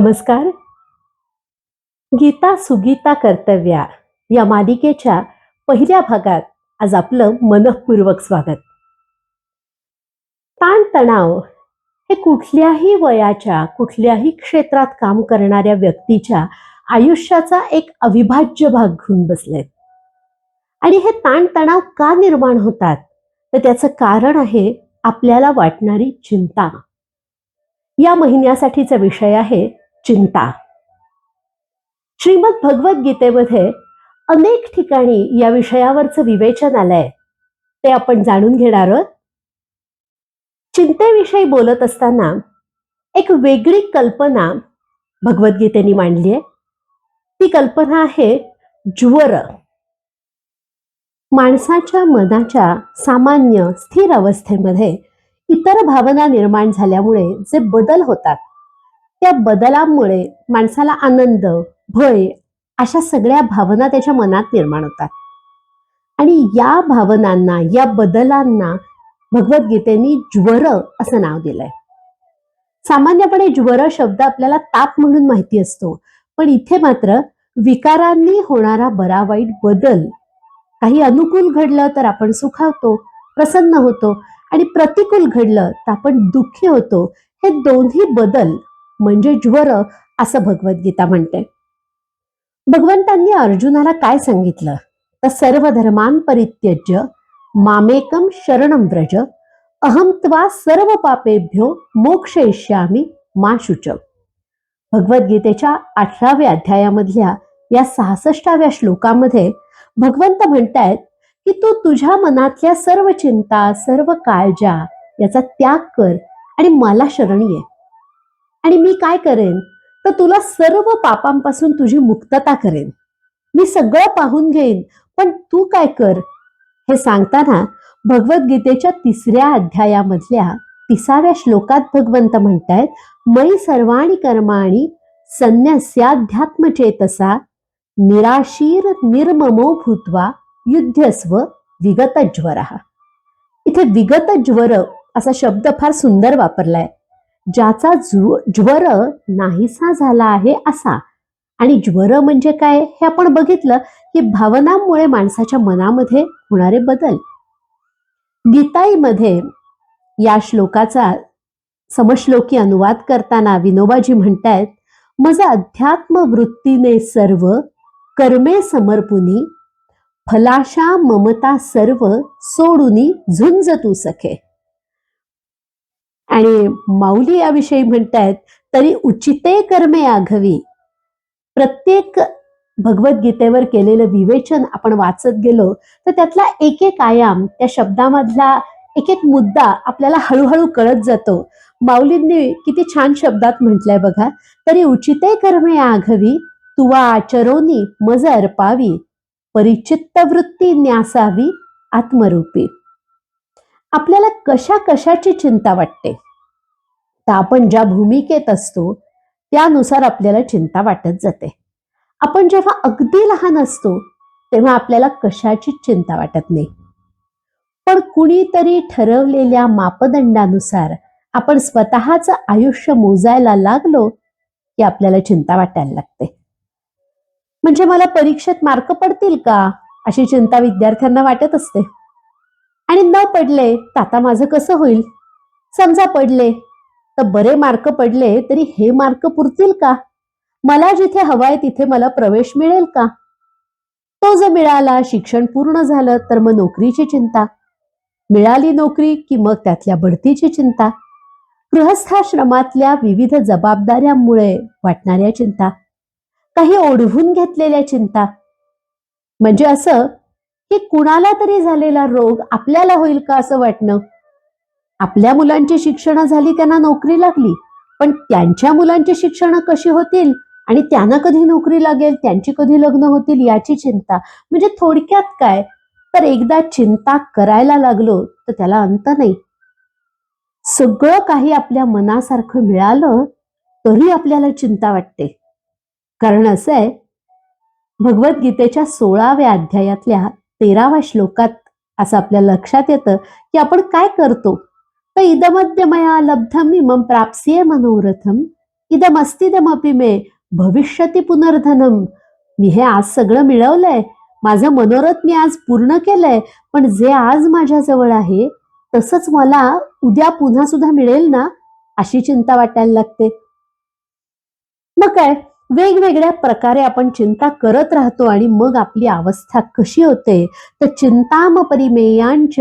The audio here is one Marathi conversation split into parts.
नमस्कार. गीता सुगीता कर्तव्या या मालिकेच्या पहिल्या भागात आज आपलं मनपूर्वक स्वागत. ताणतणाव हे कुठल्याही वयाच्या कुठल्याही क्षेत्रात काम करणाऱ्या व्यक्तीच्या आयुष्याचा एक अविभाज्य भाग घेऊन बसलेत. आणि हे ताणतणाव का निर्माण होतात? तर त्याचं कारण आहे आपल्याला वाटणारी चिंता. या महिन्यासाठीचा विषय आहे चिंता. श्रीमद भगवद्गीतेमध्ये अनेक ठिकाणी या विषयावरचं विवेचन आलंय. ते आपण जाणून घेणार आहोत. चिंतेविषयी बोलत असताना एक वेगळी कल्पना भगवद्गीतेने मांडली आहे. ती कल्पना आहे ज्वर. माणसाच्या मनाच्या सामान्य स्थिर अवस्थेमध्ये इतर भावना निर्माण झाल्यामुळे जे बदल होतात त्या बदलामुळे माणसाला आनंद भय अशा सगळ्या भावना त्याच्या मनात निर्माण होतात. आणि या भावनांना या बदलांना भगवद्गीतेने ज्वर असं नाव दिलंय. सामान्यपणे ज्वर शब्द आपल्याला ताप म्हणून माहिती असतो पण इथे मात्र विकारांनी होणारा बरा वाईट बदल काही अनुकूल घडलं तर आपण सुखावतो प्रसन्न होतो आणि प्रतिकूल घडलं तर आपण दुःखी होतो हे दोन्ही बदल म्हणजे ज्वर असं भगवद्गीता म्हणते. भगवंतांनी अर्जुनाला काय सांगितलं? तर सर्व धर्मान परित्यज्य मामेकम शरणम व्रज अहम त्वा सर्व पापेभ्यो मोक्षयिष्यामी मा शुच. भगवद्गीतेच्या अठराव्या अध्यायामधल्या या सहासष्टाव्या श्लोकामध्ये भगवंत म्हणतायत की तू तुझ्या मनातल्या सर्व चिंता सर्व काळजा याचा त्याग कर आणि मला शरण ये. आणि मी काय करेन? तर तुला सर्व पापांपासून तुझी मुक्तता करेन. मी सगळं पाहून घेईन पण तू काय कर? हे सांगताना भगवद्गीतेच्या तिसऱ्या अध्यायामधल्या तिसाव्या श्लोकात भगवंत म्हणतायत मयी सर्वाणी कर्माणी संन्यास्याध्यात्मचेतसा निराशीर निर्ममो भूत्वा युद्धस्व विगतज्वर. इथे विगतज्वर असा शब्द फार सुंदर वापरलाय. ज्याचा जु ज्वर नाहीसा झाला आहे असा. आणि ज्वर म्हणजे काय? हे आपण बघितलं की भावनांमुळे माणसाच्या मनामध्ये होणारे बदल. गीताईमध्ये या श्लोकाचा समश्लोकी अनुवाद करताना विनोबाजी म्हणतायत मज अध्यात्म वृत्तीने सर्व कर्मे समर्पुनी फलाशा ममता सर्व सोडूनी झुंज तू सखे. आणि माऊली याविषयी म्हणतायत तरी उचिते कर्मे आघवी. प्रत्येक भगवद्गीतेवर केलेलं विवेचन आपण वाचत गेलो तर त्यातला एक एक आयाम त्या शब्दामधला एक एक मुद्दा आपल्याला हळूहळू कळत जातो. माऊलींनी किती छान शब्दात म्हटलंय बघा तरी उचिते कर्मे आघवी तुवा आचरोनी मज अर्पावी परिचित्त वृत्ती न्यासावी आत्मरूपी. आपल्याला कशा कशाची चिंता वाटते? तर आपण ज्या भूमिकेत असतो त्यानुसार आपल्याला चिंता वाटत जाते. आपण जेव्हा अगदी लहान असतो तेव्हा आपल्याला कशाची चिंता वाटत नाही. पण कुणीतरी ठरवलेल्या मापदंडानुसार आपण स्वतःचं आयुष्य मोजायला लागलो की आपल्याला चिंता वाटायला लागते. म्हणजे मला परीक्षेत मार्क पडतील का? अशी चिंता विद्यार्थ्यांना वाटत असते. आणि न पडले तर आता माझं कसं होईल? समजा पडले तर बरे मार्क पडले तरी हे मार्क पुरतील का? मला जिथे हवाय तिथे मला प्रवेश मिळेल का? तो जर मिळाला शिक्षण पूर्ण झालं तर मग नोकरीची चिंता. मिळाली नोकरी की मग त्यातल्या बढतीची चिंता? गृहस्थाश्रमातल्या विविध जबाबदाऱ्यांमुळे वाटणाऱ्या चिंता. काही ओढवून घेतलेल्या चिंता. म्हणजे असं की कुणाला तरी झालेला रोग आपल्याला होईल का असं वाटणं? आपल्या मुलांची शिक्षण झाली त्यांना नोकरी लागली पण त्यांच्या मुलांची शिक्षण कशी होतील आणि त्यांना कधी नोकरी लागेल त्यांची कधी लग्न होतील याची चिंता. म्हणजे थोडक्यात काय? तर एकदा चिंता करायला लागलो तर त्याला अंत नाही. सगळं काही आपल्या मनासारखं मिळालं तरी आपल्याला चिंता वाटते. कारण असं आहे भगवद्गीतेच्या सोळाव्या अध्यायातल्या तेराव्या श्लोकात असं आपल्या लक्षात येतं की आपण काय करतो? तर इदमद्य मया लब्धम इमं प्राप्स्ये मनोरथम। इदमस्तिदमपि मे भविष्यती पुनर्धनम। मी हे आज सगळं मिळवलंय। माझं मनोरथ मी आज पूर्ण केलंय। पण जे आज माझ्याजवळ आहे तसंच मला उद्या पुन्हा सुद्धा मिळेल ना? अशी चिंता वाटायला लागते। मग काय? वेगवेगळ्या प्रकारे आपण चिंता करत राहतो आणि मग आपली अवस्था कशी होते? तर चिंताम परिमेयांच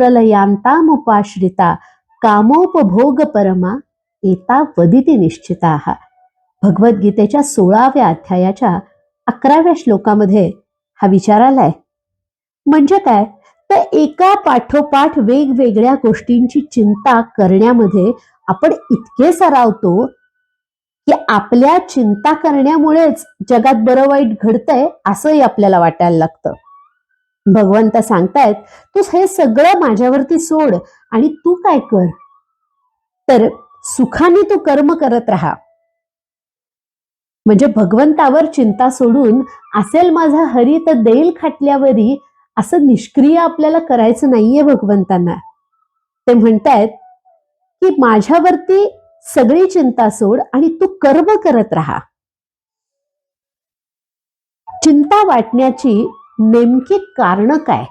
प्रलयांतामुपाश्रिता कामोपभोग परमा एता वदिती निश्चिता. भगवद्गीतेच्या सोळाव्या अध्यायाच्या अकराव्या श्लोकामध्ये हा विचार आलाय. म्हणजे काय? तर एका पाठोपाठ वेगवेगळ्या गोष्टींची चिंता करण्यामध्ये आपण इतके सरावतो की आपल्या चिंता करण्यामुळेच जगात बरं वाईट घडतंय असंही आपल्याला वाटायला लागतं. भगवंत सांगतायत तू हे सगळं माझ्यावरती सोड आणि तू काय कर? तर सुखाने तू कर्म करत राहा. म्हणजे भगवंतावर चिंता सोडून असेल माझा हरी तर देईल खाटल्यावरी असं निष्क्रिय आपल्याला करायचं नाहीये भगवंतांना. ते म्हणतायत की माझ्यावरती सगळी चिंता सोड आणि तू कर्म करत राहा. चिंता वाटण्याची नेमकी कारण काय?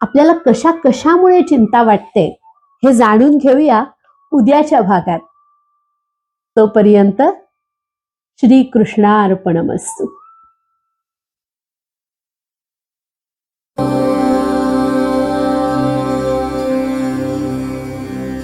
आपल्याला कशा कशामुळे चिंता वाटते? हे जाणून घेऊया उद्याच्या भागात. तोपर्यंत श्रीकृष्णार्पणमस्तू.